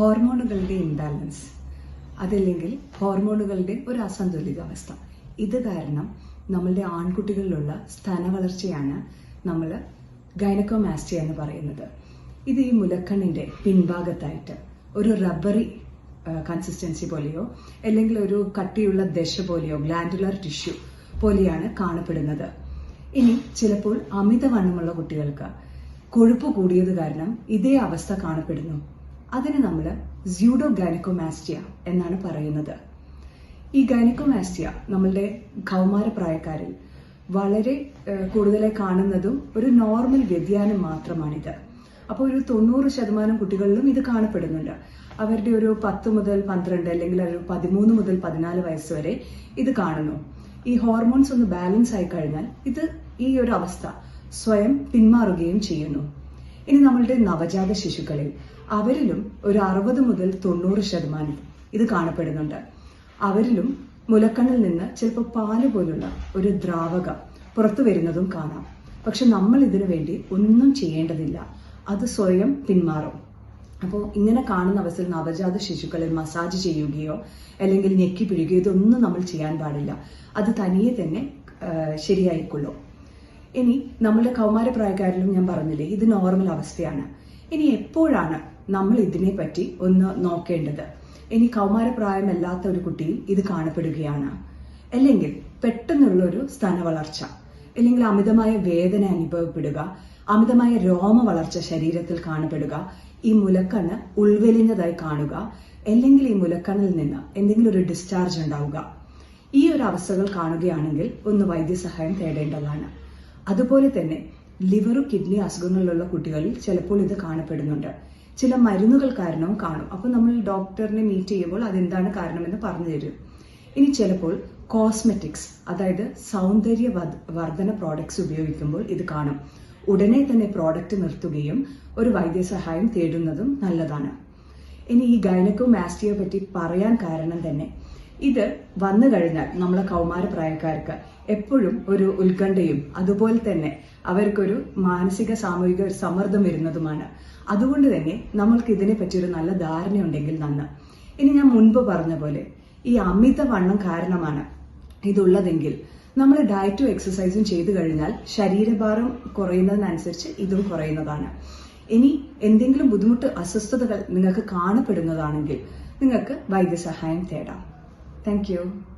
ഹോർമോണുകളുടെ imbalance അതല്ലെങ്കിൽ ഹോർമോണുകളുടെ ഒരു അസന്തുലിതാവസ്ഥ ഇത് കാരണം നമ്മളുടെ ആൺകുട്ടികളിലുള്ള സ്ഥാന വളർച്ചയാണ് നമ്മൾ ഗൈനക്കോമാസ്റ്റിയ എന്ന് പറയുന്നത്. ഇത് ഈ മുലക്കണ്ണിന്റെ പിൻഭാഗത്തായിട്ട് ഒരു റബ്ബറി കൺസിസ്റ്റൻസി പോലെയോ അല്ലെങ്കിൽ ഒരു കട്ടിയുള്ള ദശ പോലെയോ ഗ്ലാൻഡുലർ ടിഷ്യൂ പോലെയാണ് കാണപ്പെടുന്നത്. ഇനി ചിലപ്പോൾ അമിതവണ്ണമുള്ള കുട്ടികൾക്ക് കൊഴുപ്പ് കൂടിയത് കാരണം ഇതേ അവസ്ഥ കാണപ്പെടുന്നു. അതിന് നമ്മൾ സ്യൂഡോ ഗൈനക്കോമാസ്റ്റിയ എന്നാണ് പറയുന്നത്. ഈ ഗൈനക്കോമാസ്റ്റിയ നമ്മളുടെ കൗമാര പ്രായക്കാരിൽ വളരെ കൂടുതലായി കാണുന്നതും ഒരു നോർമൽ വ്യതിയാനം മാത്രമാണിത്. അപ്പോൾ ഒരു തൊണ്ണൂറ് ശതമാനം കുട്ടികളിലും ഇത് കാണപ്പെടുന്നുണ്ട്. അവരുടെ ഒരു പത്ത് മുതൽ പന്ത്രണ്ട് അല്ലെങ്കിൽ ഒരു പതിമൂന്ന് മുതൽ പതിനാല് വയസ്സ് വരെ ഇത് കാണുന്നു. ഈ ഹോർമോൺസ് ഒന്ന് ബാലൻസ് ആയി കഴിഞ്ഞാൽ ഇത് ഈ ഒരു അവസ്ഥ സ്വയം പിന്മാറുകയും ചെയ്യുന്നു. ഇനി നമ്മളുടെ നവജാത ശിശുക്കളിൽ അവരിലും ഒരു അറുപത് മുതൽ തൊണ്ണൂറ് ശതമാനം ഇത് കാണപ്പെടുന്നുണ്ട്. അവരിലും മുലക്കണ്ണിൽ നിന്ന് ചിലപ്പോൾ പാൽ പോലുള്ള ഒരു ദ്രാവകം പുറത്തു വരുന്നതും കാണാം. പക്ഷെ നമ്മൾ ഇതിനു വേണ്ടി ഒന്നും ചെയ്യേണ്ടതില്ല. അത് സ്വയം പിന്മാറും. അപ്പോൾ ഇങ്ങനെ കാണുന്ന അവസ്ഥയിൽ നവജാത ശിശുക്കളെ മസാജ് ചെയ്യുകയോ അല്ലെങ്കിൽ ഞെക്കി പിഴുകയോ ഇതൊന്നും നമ്മൾ ചെയ്യാൻ പാടില്ല. അത് തനിയെ തന്നെ ശരിയായിക്കൊള്ളും. ഇനി നമ്മുടെ കൗമാരപ്രായക്കാരിലും ഞാൻ പറഞ്ഞില്ലേ ഇത് നോർമൽ അവസ്ഥയാണ്. ഇനി എപ്പോഴാണ് നമ്മൾ ഇതിനെ പറ്റി ഒന്ന് നോക്കേണ്ടത്? ഇനി കൗമാരപ്രായമല്ലാത്ത ഒരു കുട്ടിയിൽ ഇത് കാണപ്പെടുകയാണ്. അല്ലെങ്കിൽ പെട്ടെന്നുള്ള ഒരു സ്തന വളർച്ച അല്ലെങ്കിൽ അമിതമായ വേദന അനുഭവപ്പെടുക അമിതമായ രോമ വളർച്ച ശരീരത്തിൽ കാണപ്പെടുക ഈ മുലക്കണ്ണ് ഉൾവലിഞ്ഞതായി കാണുക അല്ലെങ്കിൽ ഈ മുലക്കണ്ണിൽ നിന്ന് എന്തെങ്കിലും ഒരു ഡിസ്ചാർജ് ഉണ്ടാവുക. ഈ ഒരു അവസ്ഥകൾ കാണുകയാണെങ്കിൽ ഒന്ന് വൈദ്യസഹായം തേടേണ്ടതാണ്. അതുപോലെ തന്നെ ലിവറും കിഡ്നി അസുഖങ്ങളിലുള്ള കുട്ടികളിൽ ചിലപ്പോൾ ഇത് കാണപ്പെടുന്നുണ്ട്. ചില മരുന്നുകൾ കാരണവും കാണും. അപ്പോൾ നമ്മൾ ഡോക്ടറിനെ മീറ്റ് ചെയ്യുമ്പോൾ അതെന്താണ് കാരണമെന്ന് പറഞ്ഞു തരും. ഇനി ചിലപ്പോൾ കോസ്മെറ്റിക്സ് അതായത് സൗന്ദര്യ വർധന പ്രോഡക്ട്സ് ഉപയോഗിക്കുമ്പോൾ ഇത് കാണും. ഉടനെ തന്നെ പ്രോഡക്റ്റ് നിർത്തുകയും ഒരു വൈദ്യസഹായം തേടുന്നതും നല്ലതാണ്. ഇനി ഈ ഗൈനക്കോ മാസ്റ്റിയെ പറ്റി പറയാൻ കാരണം തന്നെ ഇത് വന്നു കഴിഞ്ഞാൽ നമ്മളെ കൗമാരപ്രായക്കാർക്ക് എപ്പോഴും ഒരു ഉത്കണ്ഠയും അതുപോലെ തന്നെ അവർക്കൊരു മാനസിക സാമൂഹിക സമ്മർദ്ദം വരുന്നതുമാണ്. അതുകൊണ്ട് തന്നെ നമ്മൾക്ക് ഇതിനെ പറ്റിയൊരു നല്ല ധാരണയുണ്ടെങ്കിൽ നന്ന്. ഇനി ഞാൻ മുൻപ് പറഞ്ഞ പോലെ ഈ അമിതവണ്ണം കാരണമാണ് ഇതുള്ളതെങ്കിൽ നമ്മൾ ഡയറ്റും എക്സസൈസും ചെയ്തു കഴിഞ്ഞാൽ ശരീരഭാരം കുറയുന്നതിനനുസരിച്ച് ഇതും കുറയുന്നതാണ്. ഇനി എന്തെങ്കിലും ബുദ്ധിമുട്ട് അസ്വസ്ഥതകൾ നിങ്ങൾക്ക് കാണപ്പെടുന്നതാണെങ്കിൽ നിങ്ങൾക്ക് വൈദ്യസഹായം തേടാം. Thank you.